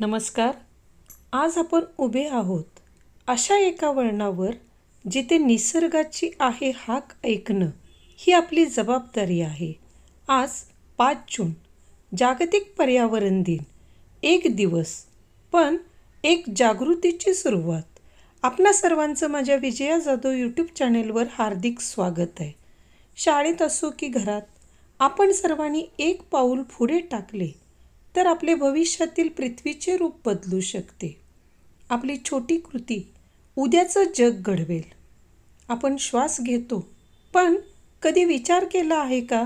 नमस्कार. आज आपण उभे आहोत अशा एका वळणावर जिथे निसर्गाची आहे हाक ऐकणं ही आपली जबाबदारी आहे. आज पाच जून जागतिक पर्यावरण दिन. एक दिवस पण एक जागृतीची सुरुवात. आपणा सर्वांचं माझ्या विजया जाधव यूट्यूब चॅनेलवर हार्दिक स्वागत आहे. शाळेत असो की घरात आपण सर्वांनी एक पाऊल पुढे टाकले तर आपले भविष्यातील पृथ्वीचे रूप बदलू शकते. आपली छोटी कृती उद्याचं जग घडवेल. आपण श्वास घेतो. पण कधी विचार केला आहे का?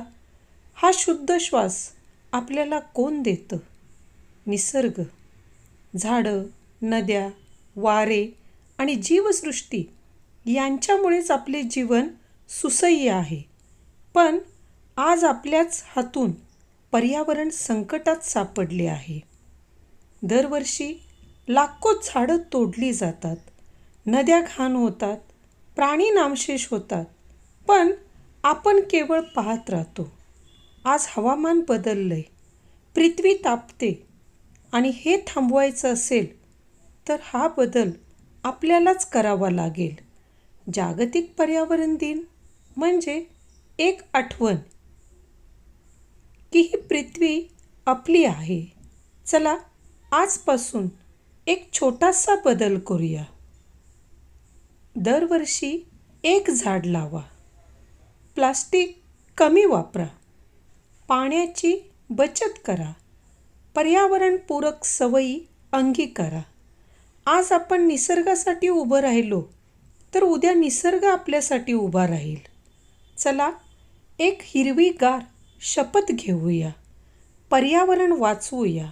हा शुद्ध श्वास आपल्याला कोण देतं? निसर्ग. झाडं नद्या वारे आणि जीवसृष्टी यांच्यामुळेच आपले जीवन सुसह्य आहे. पण आज आपल्याच हातून पर्यावरण संकटात सापडले आहे. दरवर्षी लाखो झाडं तोडली जातात. नद्या घाण होतात. प्राणी नामशेष होतात. पण आपण केवळ पाहत राहतो. आज हवामान बदललंय. पृथ्वी तापते. आणि हे थांबवायचं असेल तर हा बदल आपल्यालाच करावा लागेल. जागतिक पर्यावरण दिन म्हणजे एक आठवण. की ही पृथ्वी आपली आहे. चला आजपासून एक छोटासा बदल करूया. दरवर्षी एक झाड लावा. प्लास्टिक कमी वापरा. पाण्याची बचत करा. पर्यावरणपूरक सवयी अंगीकारा. आज आपण निसर्गासाठी उभं राहिलो तर उद्या निसर्ग आपल्यासाठी उभा राहील. चला एक हिरवीगार शपथ घेऊया. पर्यावरण वाचवूया.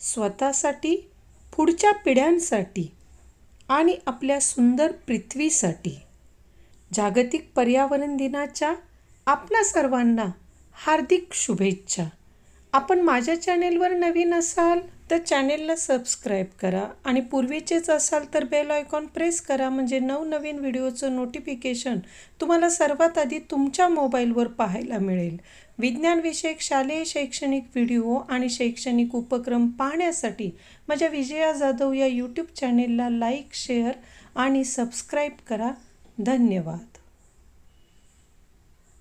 स्वतःसाठी पुढच्या पिढ्यांसाठी आणि आपल्या सुंदर पृथ्वीसाठी. जागतिक पर्यावरण दिनाच्या आपल्या सर्वांना हार्दिक शुभेच्छा. आपण माझ्या चॅनेलवर नवीन असाल तर चॅनेलला सबस्क्राईब करा आणि पूर्वीचेच असाल तर बेल आयकॉन प्रेस करा म्हणजे नवनवीन व्हिडिओचं नोटिफिकेशन तुम्हाला सर्वात आधी तुमच्या मोबाईलवर पाहायला मिळेल. विज्ञानविषयक शालेय शैक्षणिक व्हिडिओ आणि शैक्षणिक उपक्रम पाहण्यासाठी माझ्या विजया जाधव या यूट्यूब चॅनेलला लाईक शेअर आणि सबस्क्राईब करा. धन्यवाद.